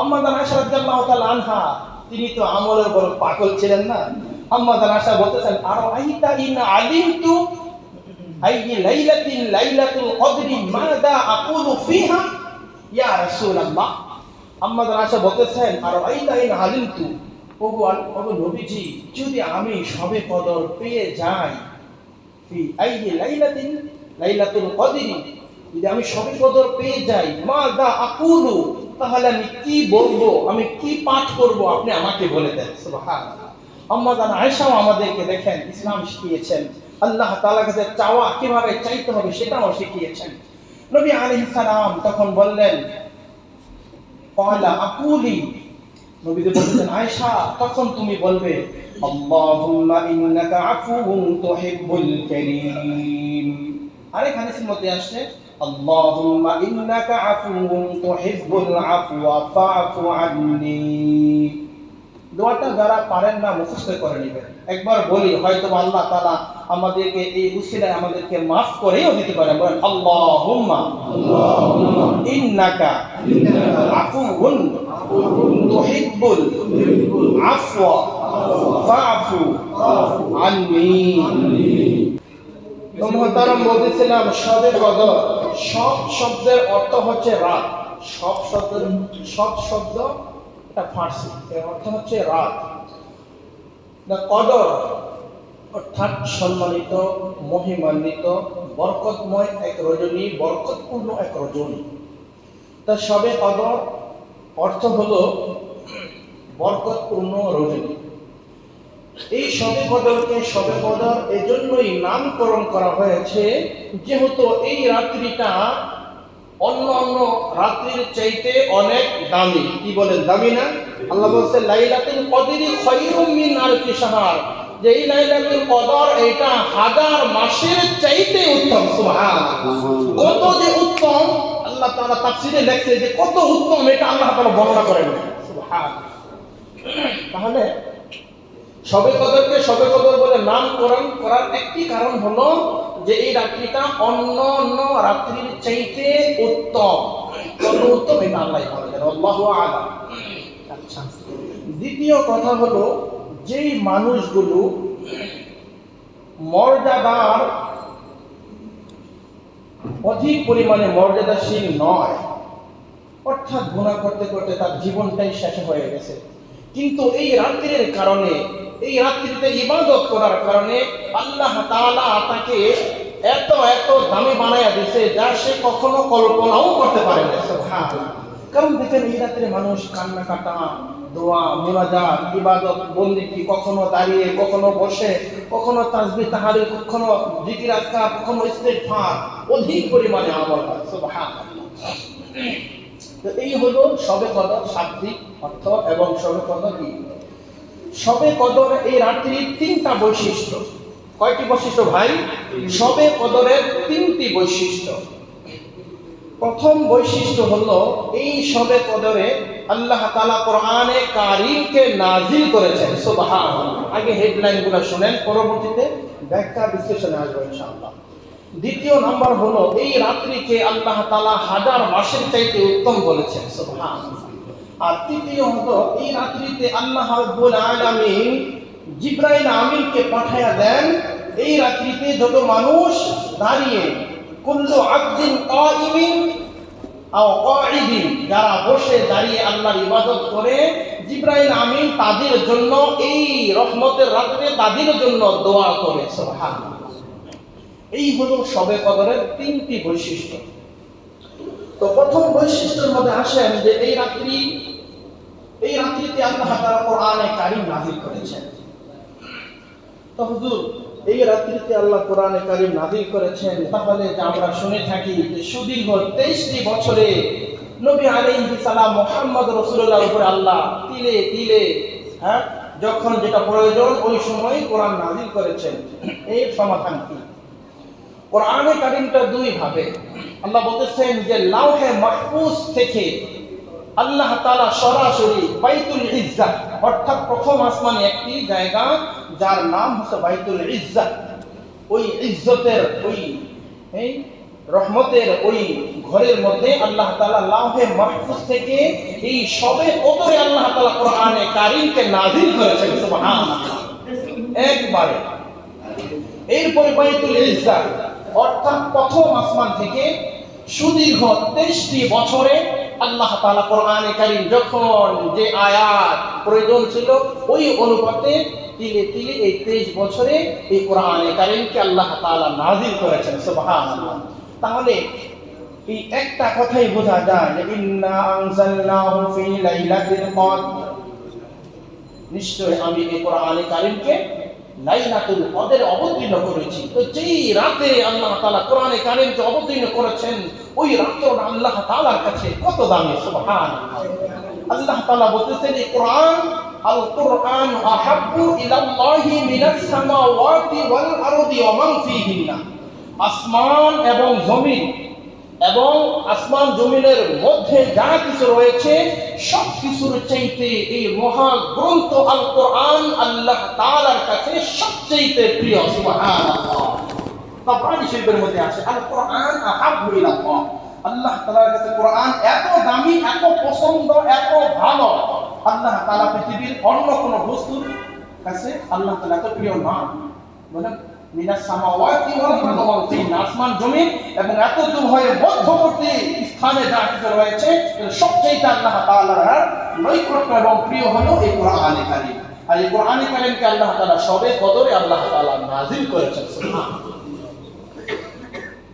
আম্মা জান আয়েশা রাদিয়াল্লাহু তাআলা আনহা, তিনি তো আমলের বড় পাগল ছিলেন না। আম্মা জান আয়েশা বলতেছেন আর আইতা ইন আলিমতু আই লাইলাতিন লাইলাতুল কদরি মাদা আকুলু ফিহা? ইয়া রাসূলুল্লাহ। আম্মা জান আয়েশা বলতেছেন আর আইতা ইন আলিমতু? ওগো ওগো নবীজি, যদি আমি সবে কদর পেয়ে যাই, ফি আই লাইলাতিন লাইলাতুল কদরি, যদি আমি সবে কদর পেয়ে যাই মা দা আকুলু তাহলে আমি কি বলব? আমি কি পাঠ করব? আপনি আমাকে বলে দেন। আমাদেরকে দেখেন, ইসলাম শিখিয়েছেন। আল্লাহ কাছে চাওয়া কীভাবে চাইতে হবে সেটাও শিখিয়েছেন। নবী তখন বললেন আকুলি? আয়েশা, তখন তুমি বলবে, আল্লাহুম্মা ইন্নাকা আফুউন তুহিব্বুল কারীম। আরেক হাদিসের মধ্যে আসছে আল্লাহুম্মা ইন্নাকা আফুউন তুহিব্বুল আফওয়া ফাআফু আন্নি দোয়াটা যারা পারেন না মুখস্থ করে নেবেন। একবার বলি হয়তো আল্লাহ তাআলা আমাদেরকে এই উসিলায় আমাদেরকে মাফ করেও দিতে পারেন। বলেন আল্লাহুম্মা ইন্নাকা আফুউন তুহিব্বুল আফওয়া ফাআফু আন্নি। তো মহতারাম বলতেছিলাম সবে কদর সব শব্দের অর্থ হচ্ছে রাত। সব শব্দের সব শব্দ এটা ফার্সি। এর অর্থ হচ্ছে রাত। দ্য কদর অর্থাৎ সম্মানিত, মহিমান্বিত, বরকতময় এক রজনী, বরকতপূর্ণ এক রজনী। তা সবে কদর অর্থ হলো বরকতপূর্ণ রজনী। এই সবে কদরকে সবে কদর এজন্যই নামকরণ করা হয়েছে যেহেতু এই রাত্রিটা অন্য অন্য রাত্রির চাইতে অনেক দামি। কি বলেন? দামি না? আল্লাহ বলছে লাইলাতুল কদরি খায়রুম মিন আলফি শাহর। যে এই লাইলাতুল কদর এটা হাজার মাসের চাইতে উত্তম সুবহানাল্লাহ। কত যে উত্তম আল্লাহ তাআলা তাফসীরে লেখছে যে কত উত্তম এটা আল্লাহ তাআলা বর্ণনা করেন। সুবহানাল্লাহ তাহলে সবে কদরকে সবে কদর বলে নামকরণ করার একটি কারণ হলো যে এই রাত্রিটা অন্য অন্য রাত্রির চাইতে উত্তম। কত উত্তম এটা আল্লাহ আল্লাহু আচ্ছা। দ্বিতীয় কথা হলো, যেই মানুষগুলো মর্যাদার অধিক পরিমাণে মর্যাদাশীল নয়, অর্থাৎ গুণা করতে করতে তার জীবনটাই শেষ হয়ে গেছে। কিন্তু এই রাত্রির কারণে এই রাত্রিতে ইবাদত করার কারণে আল্লাহ তাআলা তাকে এত এত দামি বানায়া দিছে যা সে কখনো কল্পনাও করতে পারে না। কারণ দেখেন এই রাত্রে মানুষ কান্না কাটা দোয়া, মুনাজাত, ইবাদত বন্দিকি কখনো দাঁড়িয়ে, কখনো বসে, কখনো তাসবিহ তাহারি কখনো জিকির, আজকার, কখনো ইস্তেগফার, অধিক পরিমাণে আমল হয় তো এই হলো সবে কদর, শাব্দিক অর্থ এবং সবে কদর কি সবে কদর এই রাত্রির তিনটা বৈশিষ্ট্য। কয়টি বৈশিষ্ট্য ভাই? সবে কদরের তিনটি বৈশিষ্ট্য। প্রথম বৈশিষ্ট্য হলো, এই সবে কদরে আল্লাহ তাআলা কোরআনে কারীমকে নাজিল করেছেন। সুবহানাল্লাহ। আগে হেডলাইনগুলো শুনেন, পরবর্তীতে ব্যাখ্যা বিশ্লেষণে আসব ইনশাআল্লাহ। দ্বিতীয় নাম্বার হলো, এই রাত্রিকে আল্লাহ তাআলা হাজার মাসের চাইতে উত্তম বলেছেন। সুবহানাল্লাহ। আর তৃতীয় হলো এই রাত্রিতে আল্লাহ রাব্বুল আলামিন জিব্রাইল আমিনকে পাঠায়া দেন, এই রাত্রিতে যত মানুষ দাঁড়িয়ে, কুল্লু আবদিন কাইমিন আও কাইদিন যারা বসে দাঁড়িয়ে আল্লাহর ইবাদত করে, জিব্রাইল আমিন তাদের জন্য এই রহমতের রাত্রে তাদের জন্য দোয়া করে, সুবহানাল্লাহ। এই হলো সবে কদরের তিনটি বৈশিষ্ট্য। তো প্রথম বৈশিষ্ট্যের মধ্যে আসেন যে এই রাত্রি এই রাত্রিতে আল্লাহ তাআলা কোরআনে কারীম নাযিল করেছেন। তো হুজুর, এই রাত্রিতে আল্লাহ কোরআনে কারীম নাযিল করেছেন, তাহলে যে আমরা শুনে থাকি যে সুদীর্ঘ 23টি বছরে নবী আলাইহিস সালাম মুহাম্মদ রাসূলুল্লাহর উপরে আল্লাহ তিলে তিলে হ্যাঁ যখন যেটা প্রয়োজন ওই সময় কোরআন নাযিল করেছেন। এর সমাধান কি? কোরআনে কারিমটা দুই ভাবে আল্লাহ বলতেছেন যে লাউহে মাহফুজ থেকে আল্লাহ তাআলা সরাসরি বাইতুল ইজ্জা, অর্থাৎ প্রথম আসমানে একটি জায়গা, যার নাম হচ্ছে বাইতুল ইজ্জা। ওই ইজ্জতের ওই রহমতের ওই ঘরের মধ্যে আল্লাহ তাআলা লাহে মাহফুজ থেকে এই সবে কদরে আল্লাহ তাআলা কোরআনে কারীমকে নাযিল করেছেন একবারে। এরপরে বাইতুল ইজ্জাত অর্থাৎ প্রথম আসমান থেকে সুদীর্ঘ তেইশটি বছরে আল্লাহ তাআলা কোরআনে কারীম যখন যে আয়াত প্রয়োজন ছিল, ওই অনুপাতে তিলে তিলে এই তেইশ বছরে এই কোরআনে কারীমকে আল্লাহ তাআলা নাজিল করেছেন, সুবহানাল্লাহ। তাহলে এই একটা কথাই বোঝা যায় যে ইন্না আনজালনাহু ফি লাইলাতিল কদর। নিশ্চয় আমি এই কোরআনে কারিমকে অবতীর্ণ করেছি। তো যেই রাতে আল্লাহ তাআলা কোরআনে কারিমকে অবতীর্ণ করেছেন, ওই রাতটা আল্লাহ তাআলার কাছে কত দামি? আল্লাহ তাআলা বলতেছেন, এই কোরআন আল কোরআন আহাব্বু ইলাল্লাহি মিনাস সামাওয়াতি ওয়াল আরদি ওয়া মান আসমান এবং জমিন এবং আসমান জমিনের মধ্যে যা কিছু রয়েছে, সব কিছুর চাইতে এই মহা গ্রন্থ আল কোরআন আল্লাহ তাআলার কাছে সবচেয়ে প্রিয়, সুবহানাল্লাহ। তাবরানি শরীফের মধ্যে আছে আল কোরআন আহাব্বু ইলাল্লাহ। আল্লাহ তাআলার কাছে কোরআন এত দামি, এত পছন্দ, এত ভালো। আল্লাহ তাআলা পৃথিবীর অন্য কোনো বস্তুর কাছে আল্লাহ তাআলা এত প্রিয় না। বলেন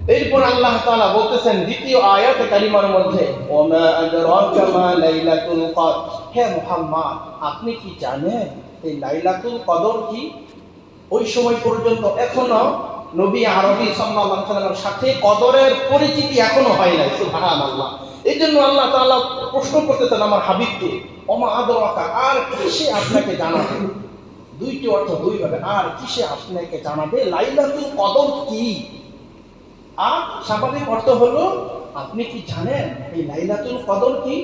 এরপর আল্লাহ বলতেছেন দ্বিতীয় আয়াতে কারিমার মধ্যে আপনি কি জানেন এই লাইলাতুল কদর কি? ওই সময় পর্যন্ত এখনও নবী আরবি সাল্লামের সাথে কদরের পরিচিতি এখনও হয় নাই, সুবহানাল্লাহ। এই জন্য আল্লাহ তাআলা প্রশ্ন করতেছেন আমার হাবিবকে, ওমা আদরাকা, আর কিসে আপনাকে জানাবে? দুইটি অর্থ দুইভাবে, আর কিসে আপনাকে জানাবে? লাইলাতুল কদর কি? আর স্বাভাবিক অর্থ হলো, আপনি কি জানেন এই লাইলাতুল কদর কি?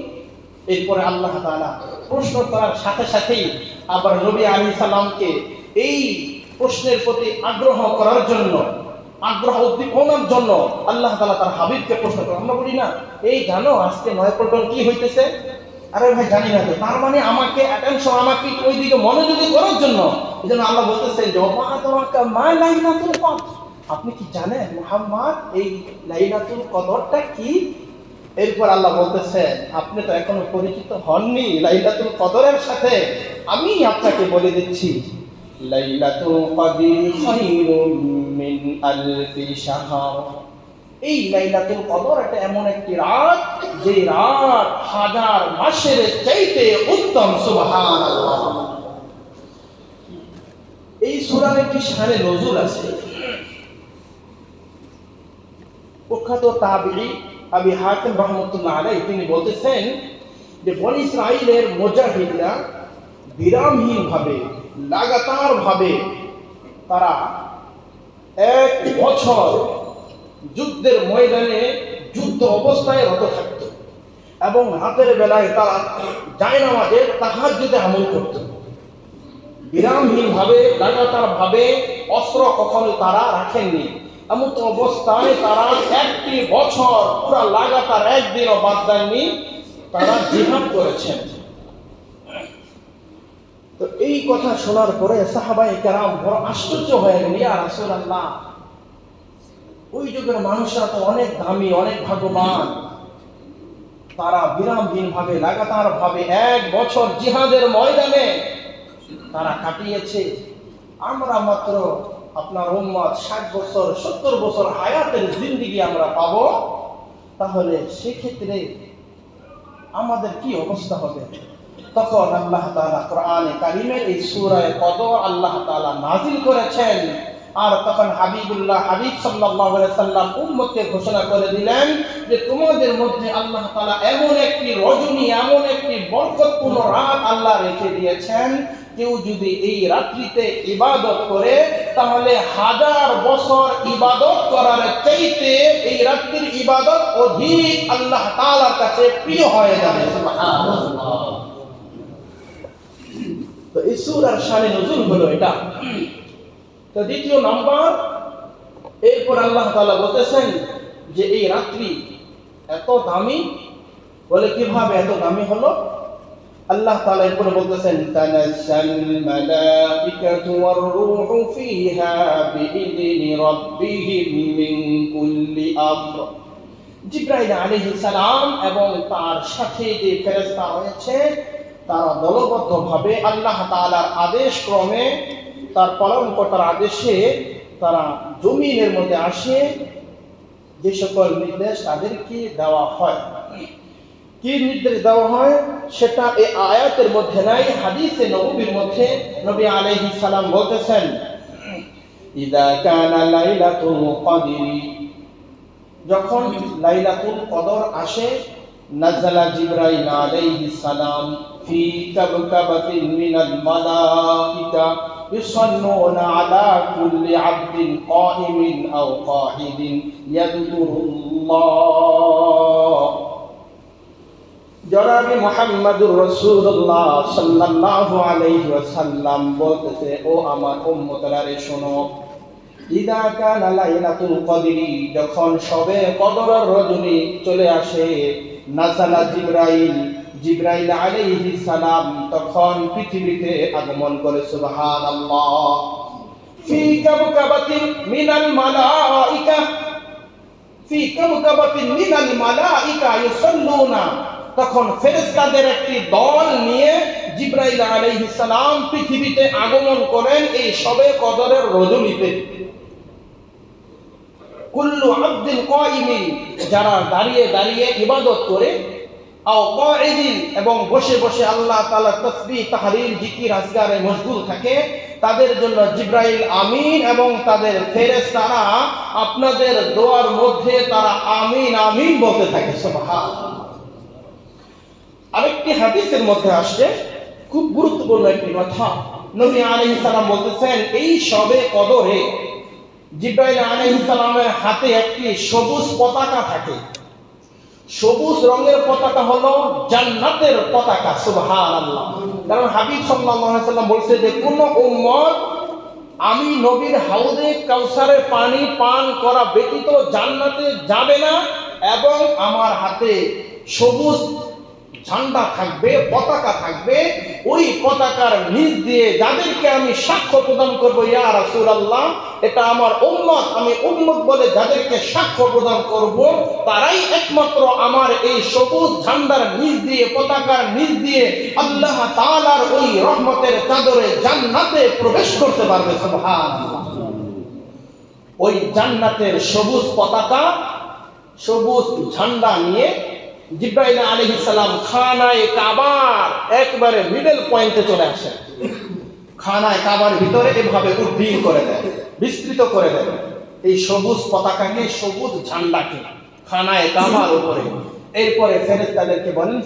এরপরে আল্লাহ তাআলা প্রশ্ন করার সাথে সাথেই আবার নবী আলী সাল্লামকে এই প্রশ্নের প্রতি আগ্রহ করার জন্য, আগ্রহ উদ্দীপনার জন্য আল্লাহ তালা তার হাবিবকে প্রশ্ন করে আমরা বলি, না, এই জানো, আজকে নয় পল্টন কি হইতেছে? আরে ভাই, জানি না তো। তার মানে আমাকে অ্যাটেনশন আমাকে ওই দিকে মনোযোগী করার জন্য এই জন্য আল্লাহ বলতেছেন যে মা তোমাকে মা লাইলাতুল আপনি কি জানেন মুহাম্মদ, এই লাইলাতুল কদরটা কি? এরপর আল্লাহ বলতেছেন, আপনি তো এখনও পরিচিত হননি লাইলাতুল কদরের সাথে। আমি আপনাকে বলে দিচ্ছি এই লাইলাতুল এমন একটি রাত যে রাত হাজার মাসের চাইতে উত্তম, সুবহানাল্লাহ। এই সূরার একটি শানে নজুল আছে। প্রখ্যাত তাবিঈ আবি রহমতুল্লাহ আলাই তিনি বলতেছেন যে বনি ইসরাইলের মুজাহিদরা বিরামহীন ভাবে লাগাতার ভাবে তারা এক বছর যুদ্ধের ময়দানে যুদ্ধ অবস্থায় রত থাকত। এবং রাতের বেলায় তারা জায়নামাজে তাহাজ্জুদে আমল করত। বিরামহীন ভাবে লাগাতার ভাবে অস্ত্র কখনো তারা রাখেননি। এমন অবস্থায় তারা একটি বছর পুরা লাগাতার একদিনও বাদ দেননি। তারা জিহাদ করেছেন। তো এই কথা শোনার পরে সাহাবাই কেরাম বড় আশ্চর্য হয়ে গেল, ইয়া রাসূলুল্লাহ। ওই যুগের মানুষরা তো অনেক দামি, অনেক ভাগ্যবান। তারা বিরামহীন ভাবে লাগাতার ভাবে এক বছর জিহাদের ময়দানে তারা কাটিয়েছে। আমরা মাত্র আপনার উম্মত ষাট বছর, সত্তর বছর হায়াতের জিন্দিগি আমরা পাব। তাহলে সেক্ষেত্রে আমাদের কি অবস্থা হবে? তখন আল্লাহ তাআলা কোরআনে কারিমের এই সূরায় কদর আল্লাহ তাআলা নাজিল করেছেন। আর তখন হাবিবুল্লাহ হাবিব আলাইহি সাল্লাম উম্মতকে ঘোষণা করে দিলেন যে তোমাদের মধ্যে আল্লাহ তালা এমন একটি রজনী, এমন একটি বরকতপূর্ণ রাত আল্লাহ রেখে দিয়েছেন। কেউ যদি এই রাত্রিতে ইবাদত করে, তাহলে হাজার বছর ইবাদত করার চাইতে এই রাত্রির ইবাদত অধিক আল্লাহ তালার কাছে প্রিয় হয়ে যাবে। শানে নজুল হলো এটা। তো দ্বিতীয় নাম্বার, এরপর আল্লাহ তাআলা বলতেছেন যে এই রাত্রি এত দামি, বলে কীভাবে এত দামি হলো? আল্লাহ তাআলা এরপরে বলতেছেন, তানাজ্জাল মালাইকাতু ওয়ার রূহু ফিহা রাব্বিহিম মিন কুল্লি আমর। আলাইহিস সালাম এবং তার সাথে যে ফেরেশতা রয়েছে তারা দলবদ্ধভাবে আল্লাহ তাআলার আদেশ ক্রমে তার পালনকর্তার আদেশে তারা জমিনের মধ্যে আসে। যে সকল নির্দেশ তাদেরকে দেওয়া হয়। কি নির্দেশ দেওয়া হয়? সেটা এই আয়াতের মধ্যে নাই, হাদিসে নবীর মধ্যে নবী আলাইহিস সালাম বলতেছেন, ইদা কানা লাইলাতুল যখন লাইলাতুল কদর আসে নাজালা জিবরাইল আলাইহিস সালাম ফি কাবকাবাতিন মিনাল মালাইকা يصلون على كل عبد قائم أو قاعد يذكر الله জনাবি মোহাম্মদুর রসুল্লাহ সাল্লাল্লাহু আলাইহি ওয়াসাল্লাম বলতেছে ও আমার উম্মতরা রে শোনো ইদা কানা লাইলাতুল কদরি যখন সবে কদরের রজনী চলে আসে নাসালা জিবরাইল জিবরাইল আলাইহিস সালাম তখন পৃথিবীতে আগমন করে, সুবহানাল্লাহ। ফি কাবকাবাতিন মিনাল মালাইকা, ফি কাবকাবাতিন মিনাল মালাইকা ইউসাল্লুনা। তখন ফেরেশতাদের একটি দল নিয়ে জিব্রাইল আলাইহিস সালাম পৃথিবীতে আগমন করেন এই সবে কদরের রজনীতে। কুল্লু আব্দিন কাইমিন যারা দাঁড়িয়ে দাঁড়িয়ে ইবাদত করে, আও কাঈদিন এবং বসে বসে আল্লাহ তাআলা তাসবিহ তাহলিল জিকির আজকারে মশগুল থাকে, তাদের জন্য জিব্রাইল আমিন এবং তাদের ফেরেশতারা আপনাদের দোয়ার মধ্যে তারা আমিন আমিন বলতে থাকে, সুবহানাল্লাহ। আরেকটি হাদিসের মধ্যে আসছে, খুব গুরুত্বপূর্ণ একটি কথা। নবী আলাইহিস সালাম বলতেছেন, এই সবে কদরে জিব্রাইল আলাইহিস হাতে একটি সবুজ পতাকা থাকে। সবুজ রঙের পতাকা হলো জান্নাতের পতাকা, সুবহানাল্লাহ। কারণ হাবিব সাল্লাম বলছে যে, কোন উম্মত আমি নবীর হাউদে কাউসারের পানি পান করা ব্যতীত জান্নাতে যাবে না এবং আমার হাতে সবুজ ঝান্ডা থাকবে, পতাকা থাকবে, ওই পতাকার নিচ দিয়ে যাদেরকে আমি সাক্ষ্য প্রদান করব, ইয়া রাসূলুল্লাহ, এটা আমার উম্মত, আমি উম্মত বলে যাদেরকে সাক্ষ্য প্রদান করব, তারাই একমাত্র আমার এই সবুজ ঝান্ডার নিচ দিয়ে, পতাকার নিচ দিয়ে আল্লাহ তাআলার ওই রহমতের চাদরে জান্নাতে প্রবেশ করতে পারবে, সুবহানাল্লাহ। ওই জান্নাতের সবুজ পতাকা, সবুজ ঝান্ডা নিয়ে জিব্রাইল সালাম খানায় কাবার একবারে মিডল পয়েন্টে চলে খানায় কাবার ভিতরে এভাবে উদ্ভিন করে দেয়, বিস্তৃত করে দেয়। এই সবুজ পতাকাকে, সবুজ ঝান্ডাকে খানায় কাবার উপরে। এরপরে ফেরেশতাদেরকে বলেন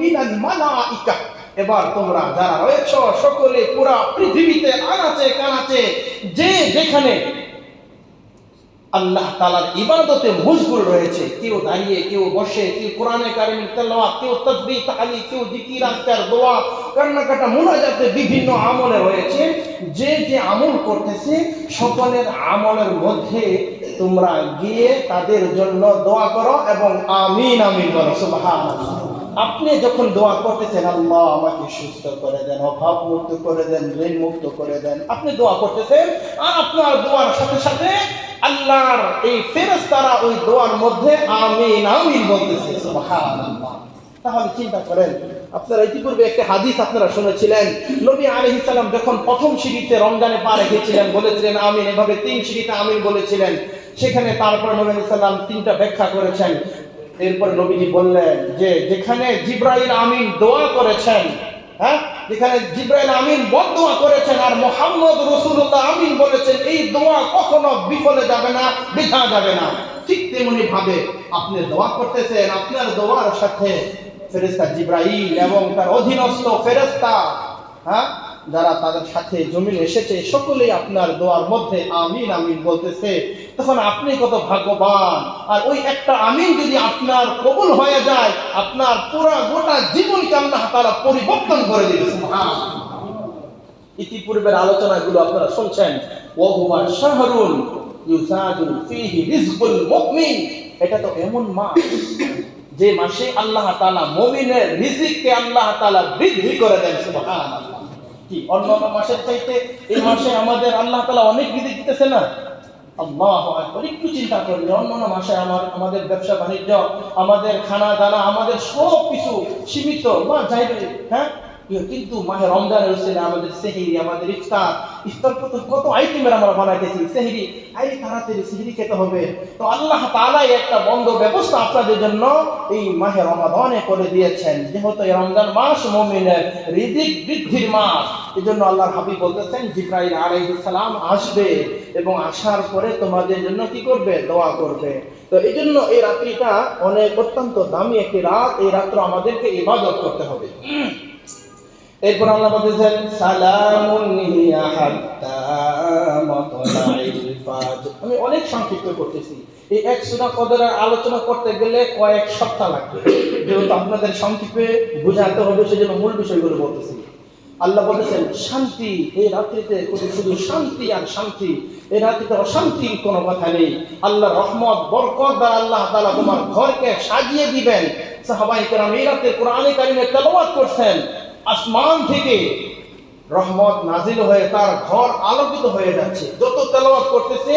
মিনাল মালাইকা। এবার তোমরা যারা রয়েছ, সকলে পুরা পৃথিবীতে আনাচে কানাচে, যে যেখানে আল্লাহ তালার ইবাদতে মশগুল রয়েছে। কেউ দাঁড়িয়ে, কেউ বসে, কেউ কোরআনে কারিম তেলাওয়াত, কেউ তাসবিহ, তাহলিল, কেউ জিকির আজকার দোয়া, কান্নাকাটা, মুনাজাতে বিভিন্ন আমলে রয়েছে যে যে আমল করতেছে, সকলের আমলের মধ্যে তোমরা গিয়ে তাদের জন্য দোয়া করো এবং আমিন আমিন বলো সুবহানাল্লাহ। আপনি যখন দোয়া করতেছেন, আল্লাহ আমাকে সুস্থ করে দেন অভাব মুক্ত করে দেন ঋণ মুক্ত করে দেন, আপনি দোয়া করতেছেন, আর আপনার দোয়ার সাথে সাথে আল্লাহর এই ফেরেশতারা ওই দোয়ার মধ্যে আমিন আমিন বলতেছে তাহলে চিন্তা করেন, আপনারা ইতিপূর্বে একটা হাদিস আপনারা শুনেছিলেন, নবী আলাইহিস সালাম যখন প্রথম সিঁড়িতে রমজানে পা রেখেছিলেন, বলেছিলেন আমিন, এভাবে তিন সিঁড়িতে আমিন বলেছিলেন, সেখানে তারপর নবী সালাম তিনটা ব্যাখ্যা করেছেন। এরপর নবীজি বললেন যে, যেখানে জিব্রাইল আমিন দোয়া করেছেন হ্যাঁ? যেখানে জিব্রাইল আমিন বদোয়া করেছেন আর মোহাম্মদ রসুল্লাহ আমিন বলেছেন, এই দোয়া কখনো বিফলে যাবে না বৃথা যাবে না। ঠিক তেমনি ভাবে আপনি দোয়া করতেছেন, আপনার দোয়ার সাথে ফেরেস্তা জিব্রাইল এবং তার অধীনস্থ ফেরেস্তা হ্যাঁ? যারা তাদের সাথে জমিন এসেছে, সকলেই আপনার দোয়ার মধ্যে আমিন আমিন বলতেছে। তখন আপনি কত ভাগ্যবান। আর ওই একটা আমিন যদি আপনার কবুল হয়ে যায়, আপনার পুরো গোটা জীবনকে আল্লাহ তারা পরিবর্তন করে দিবে। ইতিপূর্বের আলোচনাগুলো আপনারা শুনছেন। ওহুয়া শাহরুন ইউসাদু ফিহি রিজকুল মুমিন। এটা তো এমন মাস যে মাসে আল্লাহ তাআলা মুমিনের রিজিককে আল্লাহ তাআলা বৃদ্ধি করে দেন। সুবহানাল্লাহ। কি অন্য মাসের চাইতে এই মাসে আমাদের আল্লাহ তালা অনেক রিজিক দিতেছে না? আল্লাহ একটু চিন্তা করলে অন্যান্য মাসে আমার, আমাদের ব্যবসা বাণিজ্য, আমাদের খানা দানা, আমাদের সব কিছু সীমিত বা যাইবে হ্যাঁ? কিন্তু মাহে রমজানের উসিলে আমাদের সেহিরি, আমাদের ইফতার ইফতার কত কত আইটেমের আমরা বানাইতেছি। সেহিরি আই তাড়াতাড়ি সেহিরি খেতে হবে। তো আল্লাহ তাআলাই একটা বন্ধ ব্যবস্থা আপনাদের জন্য এই মাহে রমাদানে করে দিয়েছেন। যেহেতু এই রমজান মাস মুমিনের রিজিক বৃদ্ধির মাস এই জন্য আল্লাহর হাবিব বলতেছেন, জিব্রাইল আলাইহিস সালাম আসবে এবং আসার পরে তোমাদের জন্য কি করবে? দোয়া করবে। তো এই জন্য এই রাত্রিটা অনেক অত্যন্ত দামি একটি রাত। এই রাত্র আমাদেরকে ইবাদত করতে হবে। এরপর আল্লাহ বলতেছেন, সালামুন হিয়া হাত্তা মাতলাইল ফাজর। আমি অনেক সংক্ষিপ্ত করতেছি। এই এক সূরা কদরের আলোচনা করতে গেলে কয়েক সপ্তাহ লাগবে। যেহেতু আপনাদের সংক্ষেপে বোঝাতে হবে, সেজন্য মূল বিষয়গুলো বলতেছি। আল্লাহ বলেছেন শান্তি, এই রাত্রিতে শুধু- শান্তি আর শান্তি। এই রাত্রিতে অশান্তির কোনো কথা নেই। আল্লাহ রহমত, বরকত দ্বারা আল্লাহ তাআলা তোমার ঘরকে সাজিয়ে দিবেন। সাহাবাই কেরাম এই রাতে কোরআনে কারিমে তেলাওয়াত করছেন। আসমান থেকে রহমত নাজিল হয়ে তার ঘর আলোকিত হয়ে যাচ্ছে। যত তেলাওয়াত করতেছে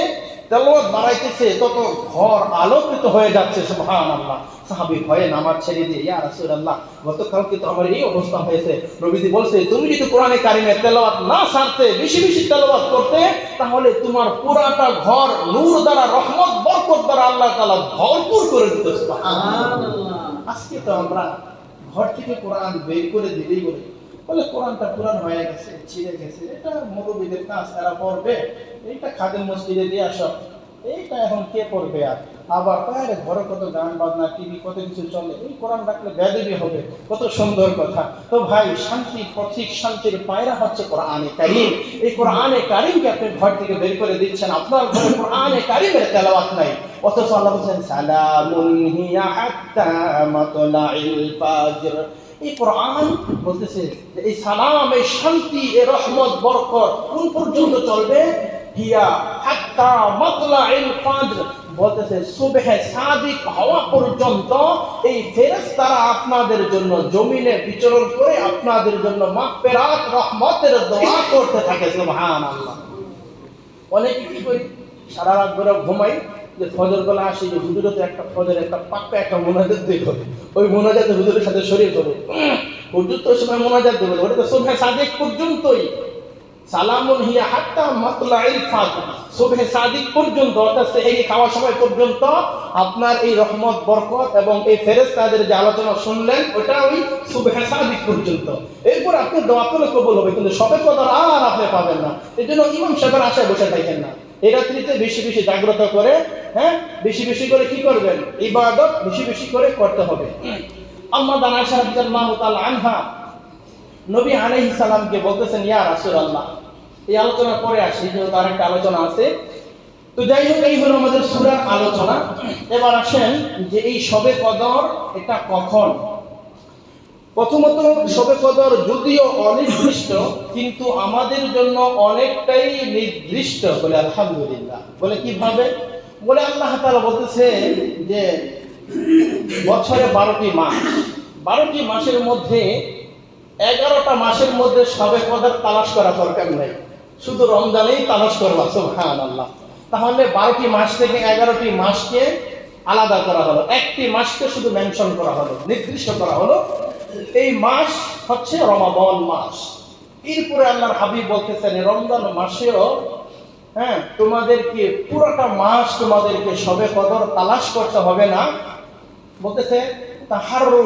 তেলাওয়াত বাড়াইতেছে তত ঘর আলোকিত হয়ে যাচ্ছে সুবহানাল্লাহ। সাহাবী ভয়ে নামাজ ছেড়ে দিয়ে ইয়া রাসূলুল্লাহ গতকালকে তো আমার এই অবস্থা হয়েছে। নবীজি বলছে তুমি যদি কোরআনে কারিমে তেলাওয়াত না ছাড়তে বেশি বেশি তেলাওয়াত করতে তাহলে তোমার পুরাটা ঘর নূর দ্বারা রহমত বরকত দ্বারা আল্লাহ তাআলা ভরপুর করে দিত সুবহানাল্লাহ। আজকে তো আমরা ঘর থেকে কোরআন বের করে দিলেই বলে। বলে কোরআনটা পুরান হয়ে গেছে, ছিঁড়ে গেছে। এটা মুরব্বীদের কাজ তারা পড়বে। এইটা খাদের মসজিদে দিয়ে আসো। এইটা এখন কে পড়বে আর? আবার বাইরে ঘরে কত গান বাজনা, টিভি, কত কিছু চলে, এই কোরআন রাখলে বেদেবি হবে, কত সুন্দর কথা। তো ভাই, শান্তি, পথিক শান্তির পায়রা হচ্ছে কোরআনে কারিম। এই কোরআনে কারিমকে আপনি ঘর থেকে বের করে দিচ্ছেন, আপনার ঘরে কোরআনে কারিমের তেলাওয়াত নাই। অথচ আল্লাহ বলছেন, সালামুন হিয়া হাত্তা মাতলাইল ফাজর। এই কোরআন বলতেছে এই সালাম, এই শান্তি, এই রহমত, বরকত কোন পর্যন্ত চলবে? হিয়া হাত্তা মাতলাইল ফাজর। বলতেছে, সুবহে সাদিক হওয়া পর্যন্ত এই ফেরেশতারা আপনাদের জন্য জমিনে বিচরণ করে আপনাদের জন্য মাগফিরাত, রহমতের দোয়া করতে থাকে, সুবহানাল্লাহ। অনেকে কি করি সারা রাত ধরে ঘুমাই, যে ফজর বেলা আসি, যে হুজুরে একটা ফজর একটা পাক্কা একটা মোনাজাত দিয়ে হবে ওই মোনাজাতে হুজুরের সাথে শরীর হবে হুজুর তো সময় মোনাজাত দেবে ওটা তো সুবহে সাদিক পর্যন্তই। সালামুন হিয়া হাত্তা মাতলাইল সুবহে সাদিক পর্যন্ত, অর্থাৎ সেহরি খাওয়ার সময় পর্যন্ত আপনার এই রহমত, বরকত এবং এই ফেরেশতাদের যে আলোচনা শুনলেন, ওটা ওই সুবহে সাদিক পর্যন্ত। এরপর আপনি দোয়া হবে, কিন্তু আর আপনি পাবেন না। এই জন্য ইমাম সাহেবের আশায় বসে থাকেন না। এই রাত্রিতে বেশি বেশি জাগ্রত করে হ্যাঁ বেশি বেশি করে কি করবেন? ইবাদত বেশি বেশি করে করতে হবে। আম্মা দান আয়সা রাদিয়াল্লাহু তাআলা আনহা, নবী আলাইহিস সালামকে বলতেছেন, ইয়া রাসূলুল্লাহ এই আলোচনা পরে আসি যেহেতু আরেকটা আলোচনা আছে। তো যাই হোক, এই হলো আমাদের সূরার আলোচনা। এবার আসেন যে এই সবে কদর এটা কখন? প্রথমত, শবে কদর যদিও অনির্দিষ্ট, কিন্তু আমাদের জন্য অনেকটাই নির্দিষ্ট বলে আলহামদুলিল্লাহ। বলে কীভাবে? বলে আল্লাহ তাআলা বলতেছে যে বছরে বারোটি মাস। বারোটি মাসের মধ্যে, এগারোটা মাসের মধ্যে সবে কদর তালাশ করা দরকার নেই। শুধু রমজানেই তালাশ করবা সুবহান আল্লাহ তাহলে বারোটি মাস থেকে এগারোটি মাসকে আলাদা করা হলো। একটি মাসকে শুধু মেনশন করা হলো, নির্দিষ্ট করা হলো। এই মাস হচ্ছে রমাবন মাস। এরপরে আল্লাহর হাবিব বলতেছেন, রমজান মাসেও হ্যাঁ তোমাদেরকে পুরোটা মাস তোমাদেরকে সবে কদর তালাশ করতে হবে না। বলতেছে তাহারু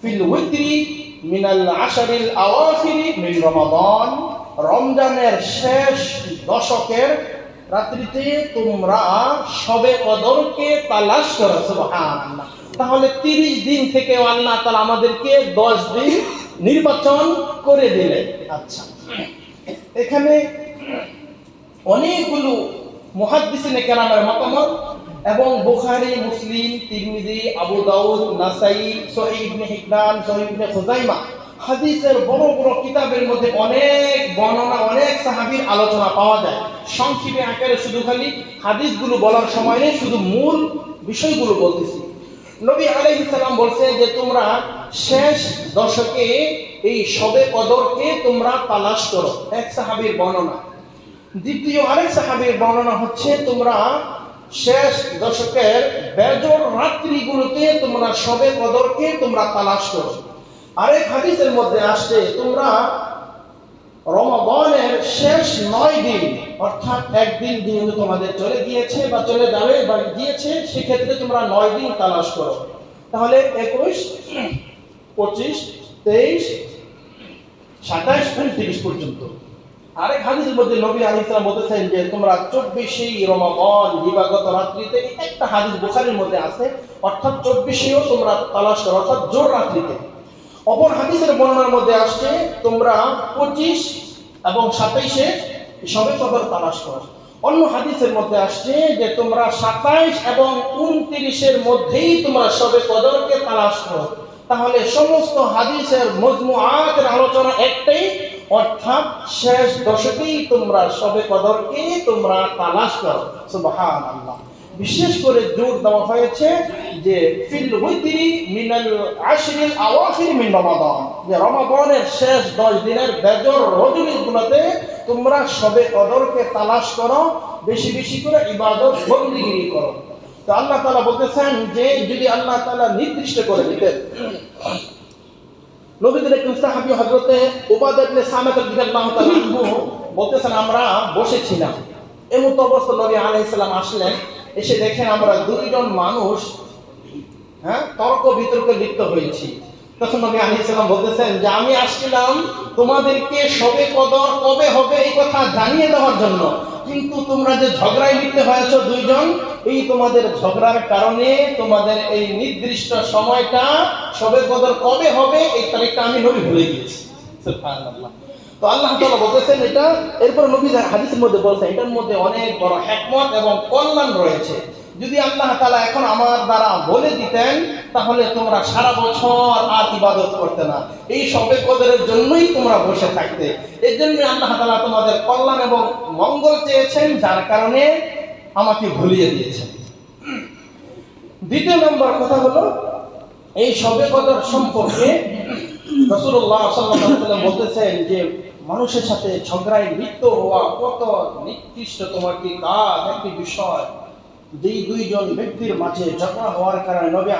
ফিল উইত্রি। মিনাল আশারিল আওয়াখিরি মিন রমাদান। রমজানের শেষ দশকের রাত্রিতে তোমরা সবে কদরকে তালাশ করো, সুবহানাল্লাহ। তাহলে 30 দিন থেকে আল্লাহ তাআলা আমাদেরকে 10 দিন নির্বাচন করে দিলেন। আচ্ছা। এখানে অনেকগুলো মুহাদ্দিসিনে কেরামের মতামত। এবং বুখারী, মুসলিম, তিরমিজি, আবু দাউদ, নাসাই, সহিহ ইবনে ইবনে খুজাইমা হাদিসের বড় বড় কিতাবের মধ্যে অনেক বর্ণনা, অনেক সাহাবীর আলোচনা পাওয়া যায়। সংক্ষেপে আকারে শুধু খালি হাদিসগুলো বলার সময় নেই, শুধু মূল বিষয়গুলো বলতেছি। নবী আলাইহিস সালাম বলছে যে, তোমরা শেষ দশকে এই সবে কদরকে তোমরা তালাশ করো। এক সাহাবীর বর্ণনা। দ্বিতীয় আরেক সাহাবীর বর্ণনা হচ্ছে, তোমরা শেষ দশকের বেজর রাত্রিগুলোতে তোমরা সবে কদরকে তোমরা তালাশ করো। আরেক হাদিসের মধ্যে আসছে, তোমরা রমাবনের শেষ নয় দিন, অর্থাৎ একদিন দিন তোমাদের চলে গিয়েছে বা চলে যাবে বা গিয়েছে, সেক্ষেত্রে তোমরা নয় দিন তালাশ করো। তাহলে একুশ, পঁচিশ, তেইশ সাতাশ উনত্রিশ পর্যন্ত। আরেক হাদিসের মধ্যে নবী আলী ইসলাম বলতেছেন যে, তোমরা চব্বিশে রমাবন দিবাগত রাত্রিতে একটা হাদিস বুখারির মধ্যে আছে, অর্থাৎ চব্বিশেও তোমরা তালাশ করো, অর্থাৎ জোর রাত্রিতে। অপর হাদিসের বর্ণনার মধ্যে আসছে, তোমরা পঁচিশ এবং সাতাইশে সবে কদর তালাশ করো। অন্য হাদিসের মধ্যে আসছে যে, তোমরা সাতাইশ এবং উনত্রিশের মধ্যেই তোমরা সবে কদরকে তালাশ করো। তাহলে সমস্ত হাদিসের মজমুআতের আলোচনা একটাই অর্থাৎ শেষ দশকেই তোমরা সবে কদরকে তোমরা তালাশ করো। সুবহানাল্লাহ। বিশেষ করে জোর দেওয়া হয়েছে যে, ফিল উইতরি মিনাল আশরিল আওয়াখির মিন রমাদান। যে রমাদানের শেষ 10 দিনের বেজর রজনীগুলোতে তোমরা সবে কদরকে তালাশ করো, বেশি বেশি করে ইবাদত বন্দিগিরি করো। তো আল্লাহ তাআলা বলতেছেন যে, যদি আল্লাহ তাআলা নির্দিষ্ট করে দিতেন নবীদের একজন সাহাবী হযরতে উবাদা ইবনে সামাত বলতেছেন, আমরা বসেছিলাম। এমন অবস্থা নবী আলাইহিস সালাম আসলেন, এসে দেখেন আমরা দুইজন মানুষ হ্যাঁ তর্ক বিতর্কে লিপ্ত হয়েছি। তখন নবী আলাইহিস সালাম বলতেছেন যে, আমি আসছিলাম তোমাদেরকে সবে কদর কবে হবে এই কথা জানিয়ে দেওয়ার জন্য। কিন্তু তোমরা যে ঝগড়ায় লিপ্ত হয়েছ দুইজন, এই তোমাদের ঝগড়ার কারণে তোমাদের এই নির্দিষ্ট সময়টা সবে কদর কবে হবে, এই তারিখটা আমি নবী ভুলে গিয়েছি। তো আল্লাহ তালা বলতেছেন এটা, এরপর নবী হাদিসের মধ্যে বলছেন, এটার মধ্যে অনেক বড় একমত এবং কল্যাণ রয়েছে। যদি আল্লাহ তাআলা এখন আমার দ্বারা বলে দিতেন, তাহলে তোমরা সারা বছর আর ইবাদত করতে না। এই সবে কদরের জন্যই তোমরা বসে থাকতে। এর জন্য আল্লাহ তাআলা তোমাদের কল্যাণ এবং মঙ্গল চেয়েছেন, যার কারণে আমাকে ভুলিয়ে দিয়েছেন। দ্বিতীয় নম্বর কথা হলো, এই সবে কদর সম্পর্কে রসুল্লাহ সাল্লাম বলতেছেন যে, মানুষের সাথে ঝগড়ায় লিপ্ত হওয়া কত নিকৃষ্ট তোমার কি কাজ, একটি বিষয়। যেই দুইজন ব্যক্তির মাঝে ঝগড়া হওয়ার কারণে নবী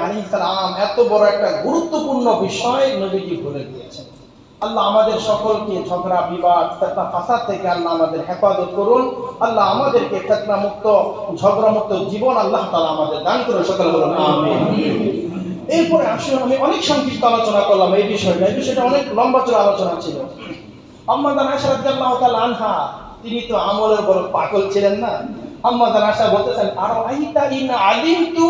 এত বড় একটা গুরুত্বপূর্ণ বিষয় নবীজি বলে দিয়েছেন। আল্লাহ আমাদের সকলকে ঝগড়া, বিবাদ থেকে আল্লাহ আমাদের হেফাজত করুন। আল্লাহ আমাদেরকে মুক্ত ঝগড়া মুক্ত জীবন আল্লাহ তাআলা আমাদের দান সকল বলুন এরপরে আমি অনেক সংক্ষিপ্ত আলোচনা করলাম এই বিষয়টা। এই বিষয়টা অনেক লম্বা চড়া আলোচনা ছিল। আনহা, তিনি তো আমলের বড় পাগল ছিলেন না। আম্মাদান আশা বলতেছেন আর আইতা ইন আলিমতু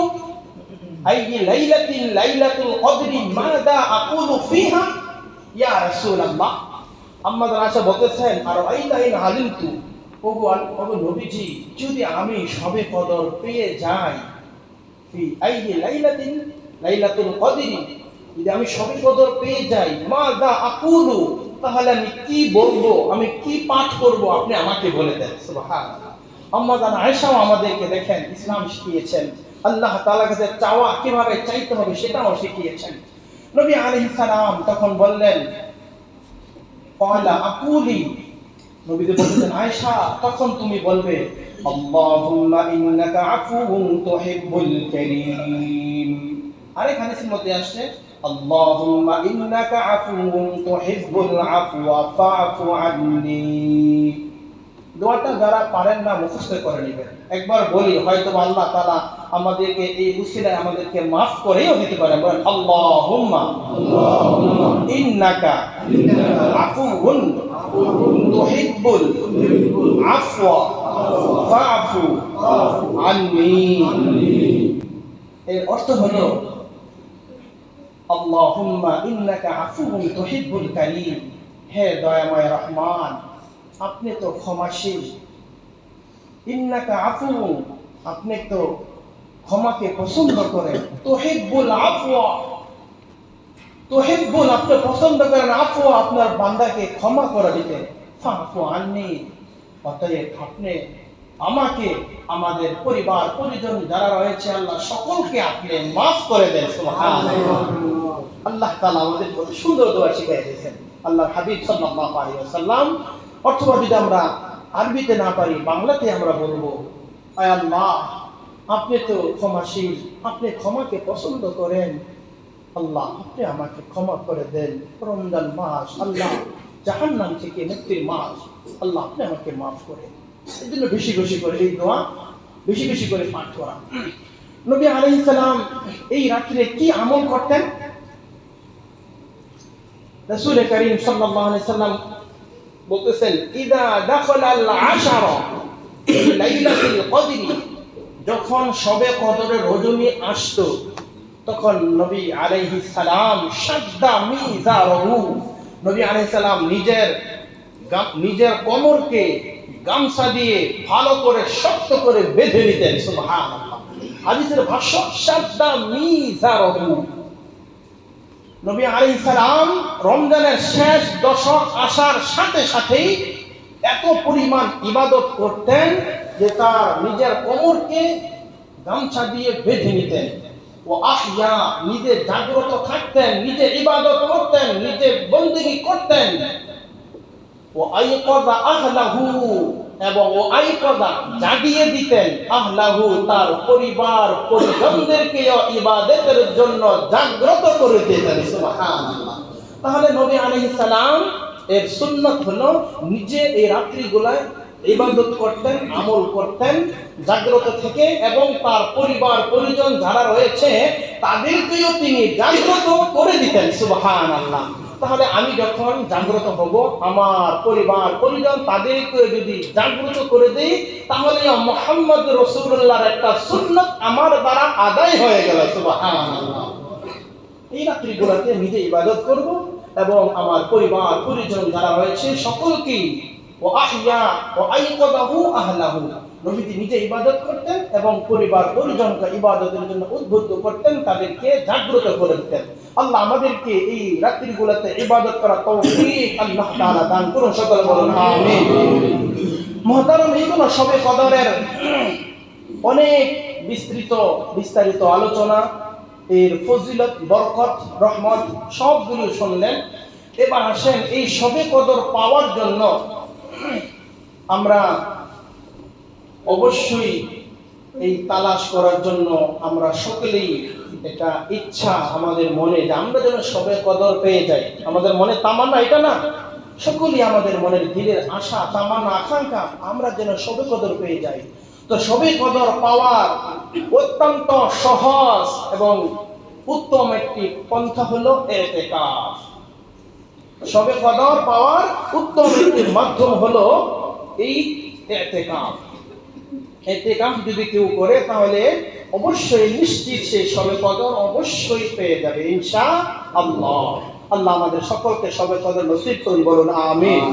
আই লাইলাতিন লাইলাতুল কদরি মাযা আকুলু ফিহা? ইয়া রাসূলুল্লাহ। আম্মাদান আশা বলতেছেন আর আইতা ইন আলিমতু? ওগো ওগো নবীজি, যদি আমি সবে কদর পেয়ে যাই, ফি আইয়ি লাইলাতিন লাইলাতুল কদরি, যদি আমি সবে কদর পেয়ে যাই মা দা আকুলু, তাহলে আমি কি বলব? আমি কি পাঠ করব? আপনি আমাকে বলে দেন, সুবহানাল্লাহ। আম্মাজান আয়েশাও আমাদেরকে দেখেন, ইসলাম শিখিয়েছেন। আল্লাহ তালা কাছে চাওয়া কীভাবে চাইতে হবে সেটাও শিখিয়েছেন। নবী আলহ ইসালাম তখন বললেন, কয়লা আকুলি? নবীজি বলতেছেন আয়েশা, তখন তুমি বলবে, আল্লাহুম্মা মধ্যে আসছে দোয়াটা যারা পারেন না, মুখস্থ করে নেবেন। একবার বলি হয়তো আল্লাহ তাআলা আমাদেরকে এই উসিলায় আমাদেরকে মাফ করেও দিতে পারেন। বলেন আল্লাহুম্মা, ইন্নাকা আফুউন তুহিব্বুল আফওয়া, ফাআফু আন্নি। এর অর্থ হলো, আল্লাহুম্মা, ইন্নাকা আফুউন তুহিব্বুল কারীম। হে দয়াময় রহমান আপনি তো ক্ষমাশীল। ইন্নাকা আফুউন আপনি তো ক্ষমাকে পছন্দ করেন। তুহিব্বুল আফওয়া। তোহেব্বুন আপনি পছন্দ করেন আফু আপনার বান্দাকে ক্ষমা করে দিতেন ফাফু আননি, অতএব আপনি আমাকে, আমাদের পরিবার, পরিজন যারা রয়েছে, আল্লাহ সকলকে আপনি মাফ করে দেন আল্লাহ তাআলা আমাদের সুন্দর দোয়া শিখিয়ে দিয়েছেন। আল্লাহ হাবিব অথবা যদি আমরা আরবিতে না পারি, বাংলাতে আমরা বলব, আয় আল্লাহ, আপনি তো ক্ষমাশীল, আপনি ক্ষমাকে পছন্দ করেন। আল্লাহ, আপনি আমাকে ক্ষমা করে দেন। রমজান মাস, আল্লাহ, জাহান্নাম থেকে মুক্তির মাস। আল্লাহ, আপনি আমাকে মাফ করেন। এই জন্য বেশি বেশি করে এই দোয়া, বেশি বেশি করে পাঠ করা। নবী আলাইহিস সালাম এই রাত্রে কি আমল করতেন? রাসূল করিম আলাইহি সাল্লাম বলতেছেন, ইদা দাখালাল আশারা লাইলাতুল কদরি। যখন সবে কদরের রজনী আসতো, তখন নবী আলাইহিস সালাম শাদ্দা মিজারহু। নবী আলাইহিস সালাম নিজের নিজের কোমরকে গামছা দিয়ে ভালো করে শক্ত করে বেঁধে নিতেন, সুবহানাল্লাহ। হাদিসের ভাষ্য শাদ্দা মিজারহু। নবী আলাইহিস সালাম রমজানের শেষ দশক আসার সাথে সাথেই এত পরিমাণ ইবাদত করতেন যে তার নিজের কোমরকে গামছা দিয়ে বেঁধে নিতেন। ও আহিয়া, নিজে জাগ্রত থাকতেন, নিজে ইবাদত করতেন, নিজে বন্দেগী করতেন। ও আইকদা আহলাহু এবং ও আইকদা জাগিয়ে দিতেন আহলাহু তার পরিবার, পরিজনদেরকে ইবাদতের জন্য জাগ্রত করে দিতেন, সুবহানাল্লাহ। তাহলে নবী আলাইহিস সালাম এর সুন্নাত হলো নিজে এই রাত্রিগুলায় ইবাদত করতেন, আমল করতেন, জাগ্রত থেকে এবং তার পরিবার, পরিজন যারা রয়েছে, তাদেরকেও তিনি জাগ্রত করে দিতেন, সুবহানাল্লাহ। তাহলে আমি যখন জাগ্রত হব, আমার পরিবার, পরিজন তাদেরকে যদি জাগ্রত করে দেই, তাহলে মোহাম্মদ রসুল্লাহর একটা সুন্নত আমার দ্বারা আদায় হয়ে গেল এই রাত্রিগুলোতে নিজে ইবাদত করব এবং আমার পরিবার, পরিজন যারা রয়েছে সকলকে ও আহিয়া ও আইকদাহু আহলাহু, নবীজি নিজে ইবাদত করতেন এবং পরিবার, পরিজনকে ইবাদতের জন্য উদ্বুদ্ধ করতেন, তাদেরকে জাগ্রত করে দিতেন। আল্লাহ আমাদেরকে এই রাত্রি রাত্রিগুলোতে ইবাদত করা তৌফিক আল্লাহ তাআলা দান করুন, সকল বলুন, আমিন। মহতারম এইগুলো সবে কদরের অনেক বিস্তৃত, বিস্তারিত আলোচনা। এর ফজিলত, বরকত, রহমত সবগুলো শুনলেন। এবার আসেন এই সবে কদর পাওয়ার জন্য আমরা অবশ্যই এই তালাশ করার জন্য আমরা সকলেই এটা ইচ্ছা আমাদের মনে, যে আমরা যেন সবে কদর পেয়ে যাই। আমাদের মনে তামান্না, এটা না। সকলেই আমাদের মনের দিলের আশা, তামান্না, আকাঙ্ক্ষা, আমরা যেন সবে কদর পেয়ে যাই। তো সবে কদর পাওয়ার অত্যন্ত সহজ এবং উত্তম একটি পন্থা হলো এতেকাফ। সবে কদর পাওয়ার উত্তম একটি মাধ্যম হলো এই এতেকাফ। এতেকাফ যদি কেউ করে তাহলে অবশ্যই নিশ্চিত সে সবে কদর অবশ্যই পেয়ে যাবে ইনশা আল্লাহ। আল্লাহ আমাদের সকলকে সবে কদর নসিব করুন বলুন আমিন।